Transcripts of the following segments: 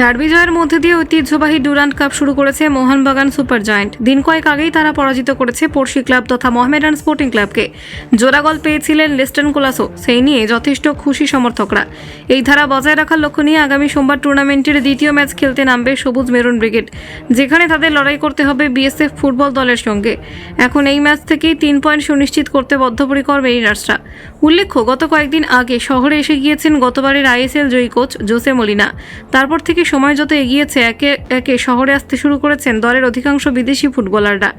Derby জয়ের মধ্যে দিয়ে ঐতিহ্যবাহী ডুরান্ট কাপ শুরু করেছে মোহনবাগান সুপার জায়েন্ট। দিন কয়েক আগেই তারা পরাজিত করেছে পড়শি ক্লাব তথা মহমেডান স্পোর্টিং ক্লাবকে। জোড়া গল পেয়েছিলেন লেস্টন কোলাসো, সেই নিয়ে যথেষ্ট খুশি সমর্থকরা। এই ধারা বজায় রাখার লক্ষ্য নিয়ে আগামী সোমবার টুর্নামেন্টের দ্বিতীয় ম্যাচ খেলতে নামবে সবুজ মেরুন ব্রিগেড, যেখানে তাদের লড়াই করতে হবে বিএসএফ ফুটবল দলের সঙ্গে। এখন এই ম্যাচ থেকেই তিন পয়েন্ট সুনিশ্চিত করতে বদ্ধপরিকর মেরিনার্সরা। উল্লেখ্য, গত কয়েকদিন আগে শহরে এসে গিয়েছেন গতবারের আইএসএল জয়ী কোচ জোসে মলিনা। তারপর থেকে সময় যত এগিয়েছে, একে একে শহরে আসতে শুরু করেছেন দলের অধিকাংশ বিদেশি ফুটবলাররা।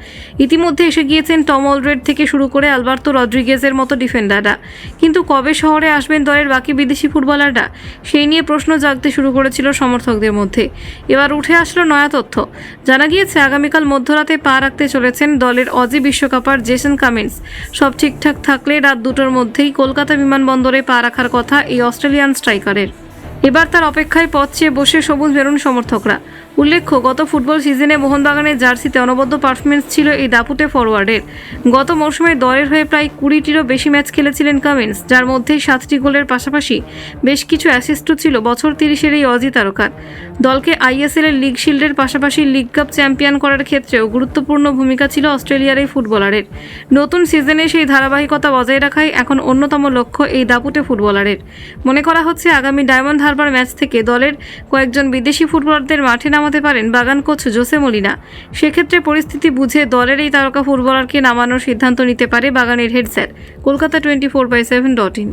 ইতিমধ্যে এসে গিয়েছেন টম অলরেড থেকে শুরু করে আলবার্তো রদ্রিগেজের মতো ডিফেন্ডাররা। কিন্তু কবে শহরে আসবেন দলের বাকি বিদেশি ফুটবলাররা, সেই নিয়ে প্রশ্ন জাগতে শুরু করেছিল সমর্থকদের মধ্যে। এবার উঠে আসলো নয়া তথ্য। জানা গিয়েছে, আগামীকাল মধ্যরাতে পা রাখতে চলেছেন দলের অজি বিশ্বকাপার জেসন কামিন্স। সব ঠিকঠাক থাকলে রাত দুটোর মধ্যেই কলকাতা বিমানবন্দরে পা রাখার কথা এই অস্ট্রেলিয়ান স্ট্রাইকারের। এবার তার অপেক্ষায় পথ চেয়ে বসে সবুজ মেরুন সমর্থকরা। উল্লেখ্য, গত ফুটবল সিজনে মোহনবাগানের জার্সিতে অনবদ্য পারফরমেন্স ছিল এই দাপুটে ফরওয়ার্ডের গত মৌসুমে দলের হয়ে প্রায় কুড়িটিরও বেশি ম্যাচ খেলেছিলেন কামিন্স, যার মধ্যে সাতটি গোলের পাশাপাশি বেশ কিছু অ্যাসিস্টও ছিল বছর তিরিশের এই অজি তারকার। দলকে আইএসএল এর লিগ শিল্ডের পাশাপাশি লিগ কাপ চ্যাম্পিয়ন করার ক্ষেত্রেও গুরুত্বপূর্ণ ভূমিকা ছিল অস্ট্রেলিয়ার এই ফুটবলারের। নতুন সিজনে সেই ধারাবাহিকতা বজায় রাখাই এখন অন্যতম লক্ষ্য এই দাপুটে ফুটবলারের। মনে করা হচ্ছে, আগামী ডায়মন্ড হারবার ম্যাচ থেকে দলের কয়েকজন বিদেশি ফুটবলারদের মাঠে নামাতে পারেন বাগান কোচ জোসে মলিনা। সেক্ষেত্রে পরিস্থিতি বুঝে দলের এই তারকা ফুটবলারকে নামানোর সিদ্ধান্ত নিতে পারে বাগানের head sir. Kolkata twenty four by seven dot in.